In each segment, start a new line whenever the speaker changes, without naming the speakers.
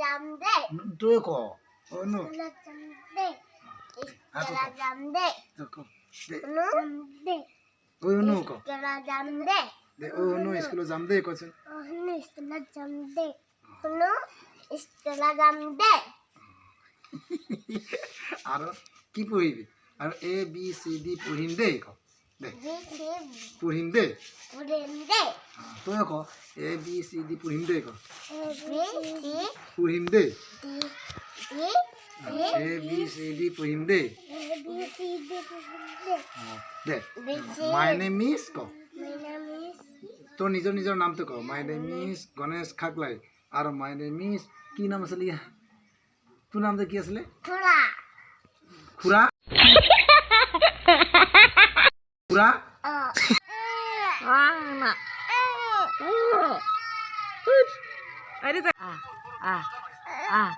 জামদে।
তুই কো
ওনু জামদে
ওই দে। ও ওনু স্কুল
জামদে। কোছেন ওনু
আর কি পড়িবি? আর এ বি সি ডি পড়িন দে কো ক
Bisi
পঢ়িম দেই
di di
A B C D পঢ়িম দেই
Bisi di burinde.
অ, দে।
Bisi.
মাই নেম ইজ ক। তোৰ নিজৰ নিজৰ নামটো ক। My name is Ganesh Khaklai আৰু মাই নেম ইজ কি নাম আছিলে? তোৰ নামটো কি আছিলে. খুৰা। খুৰা?
Oh.
Anak. Oh. Ada tak? Ah. Ah. Ah.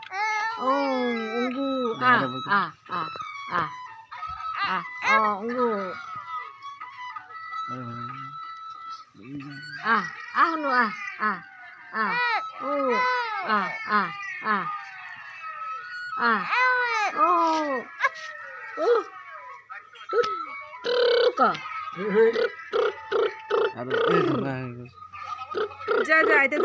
Oh, unggu. Ah. Ah. Ah. Ah. Ah. Oh, unggu. Ah. Ah, nu ah. Ah. Ah. Oh. Ah. Ah. Ah. Ah. Oh. Oh. Tut. का? जा जा आते